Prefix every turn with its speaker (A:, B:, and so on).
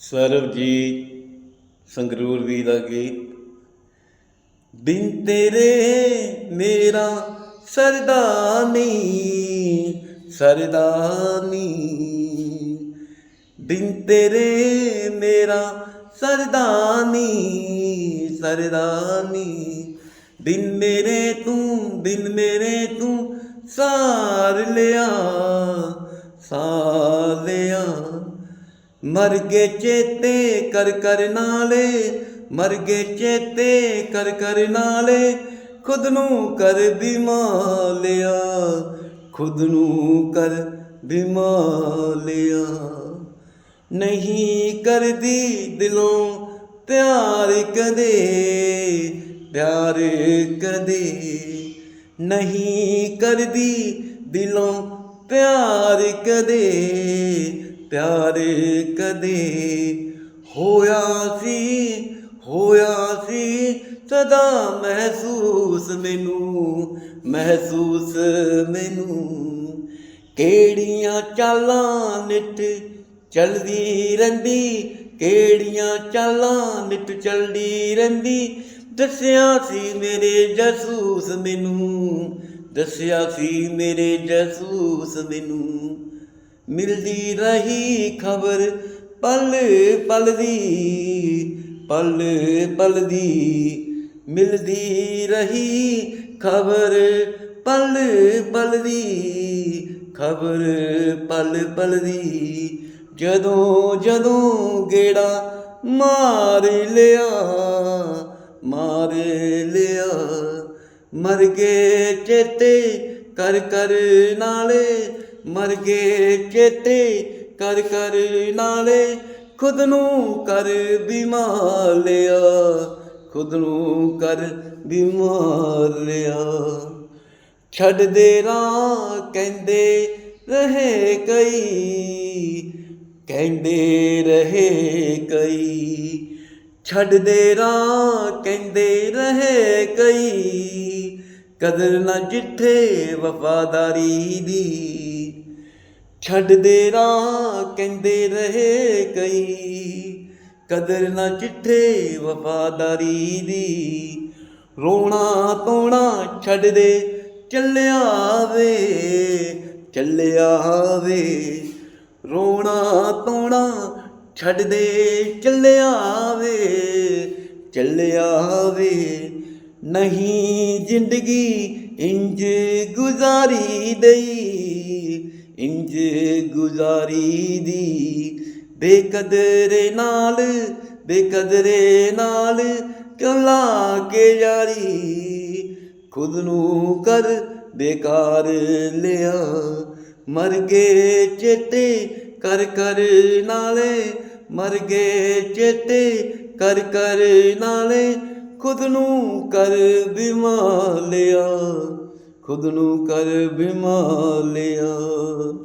A: ਸਰਬਜੀਤ ਸੰਗਰੂਰ ਵੀ ਦਾ ਗੀਤ ਬਿਨ ਤੇਰੇ ਮੇਰਾ ਸਰਦਾਨੀ ਸਰਦਾਨੀ ਬਿਨ ਤੇਰੇ ਮੇਰਾ ਸਰਦਾਨੀ ਸਰਦਾਨੀ ਬਿਨ ਮੇਰੇ ਤੂੰ ਬਿਨ ਮੇਰੇ ਤੂੰ ਸਾਰ ਲਿਆ ਸਾਰ ਲਿਆ ਮਰ ਗਏ ਚੇਤੇ ਕਰ ਕਰ ਨਾਲੇ ਮਰ ਗਏ ਚੇਤੇ ਕਰ ਕਰ ਨਾਲੇ, ਖੁਦ ਨੂੰ ਕਰ ਬਿਮਾਲਿਆ ਖੁਦ ਨੂੰ ਕਰ ਬਿਮਾਲਿਆ ਨਹੀਂ ਕਰਦੀ ਦਿਲੋਂ ਪਿਆਰ ਕਦੇ ਪਿਆਰ ਕਦੇ। ਨਹੀਂ ਕਰਦੀ ਦਿਲੋਂ ਪਿਆਰ ਕਦੇ ਪਿਆਰੇ ਕਦੇ ਹੋਇਆ ਸੀ ਹੋਇਆ ਸੀ ਸਦਾ ਮਹਿਸੂਸ ਮੈਨੂੰ ਮਹਿਸੂਸ ਮੈਨੂੰ। ਕਿਹੜੀਆਂ ਚਾਲਾਂ ਨਿੱਟ ਚਲਦੀ ਰਹਿੰਦੀ, ਕਿਹੜੀਆਂ ਚਾਲਾਂ ਨਿੱਟ ਚਲਦੀ ਰਹਿੰਦੀ, ਦੱਸਿਆ ਸੀ ਮੇਰੇ ਜਸੂਸ ਮੈਨੂੰ, ਦੱਸਿਆ ਸੀ ਮੇਰੇ ਜਸੂਸ ਮੈਨੂੰ। ਮਿਲਦੀ ਰਹੀ ਖਬਰ, ਪਲ ਪਲ ਦੀ ਪਲ ਪਲ ਦੀ ਮਿਲਦੀ ਰਹੀ ਖਬਰ, ਪਲ ਪਲ ਦੀ ਖਬਰ ਪਲ ਪਲ ਦੀ ਜਦੋਂ ਜਦੋਂ ਗੇੜਾ ਮਾਰ ਲਿਆ ਮਾਰ ਲਿਆ, ਮਰ ਗਏ ਚੇਤੇ ਕਰ ਕਰ ਨਾਲੇ ਮਰ ਗਏ ਚੇਤੇ ਕਰ ਕਰ ਨਾਲੇ ਖੁਦ ਨੂੰ ਕਰ ਬਿਮਾਲਿਆ ਖੁਦ ਨੂੰ ਕਰ ਬਿਮਾਲਿਆ ਛੱਡ ਦੇ ਰਾਹ ਕਹਿੰਦੇ ਰਹੇ ਕਈ, ਕਹਿੰਦੇ ਰਹੇ ਕਈ। ਛੱਡ ਦੇ ਰਾਹ ਕਹਿੰਦੇ ਰਹੇ ਕਈ, ਕਦਰ ਨਾ ਜਿੱਥੇ ਵਫਾਦਾਰੀ ਦੀ ਛੱਡਦੇ ਰਾਹ, ਕਹਿੰਦੇ ਰਹੇ ਕਈ। ਕਦਰ ਨਾ ਚਿੱਠੇ, ਵਫਾਦਾਰੀ ਦੀ। ਰੋਣਾ ਤੋਣਾ ਛੱਡਦੇ, ਚੱਲਿਆ ਵੇ ਚੱਲਿਆ ਵੇ। ਰੋਣਾ ਤੋਣਾ ਛੱਡ ਚੱਲਿਆ ਵੇ ਚੱਲਿਆ ਵੇ। ਨਹੀਂ ਜ਼ਿੰਦਗੀ ਇੰਜ ਗੁਜ਼ਾਰੀ ਦਈ। ਇੰਜ ਗੁਜ਼ਾਰੀ ਦੀ ਬੇਕਦਰੇ ਨਾਲ ਬੇਕਦਰੇ ਨਾਲ ਕਿਉਂ ਲਾ ਕੇ ਯਾਰੀ। ਖੁਦ ਨੂੰ ਕਰ ਬੇਕਾਰ ਲਿਆ ਮਰ ਗਏ ਚੇਤੇ ਕਰ ਕਰ ਨਾਲੇ ਮਰ ਗਏ ਚੇਤੇ ਕਰ ਕਰ ਨਾਲੇ, ਖੁਦ ਨੂੰ ਕਰ ਬਿਮਾਲਿਆ ਖੁਦ ਨੂੰ ਕਰ ਬਿਮਾਲਿਆ।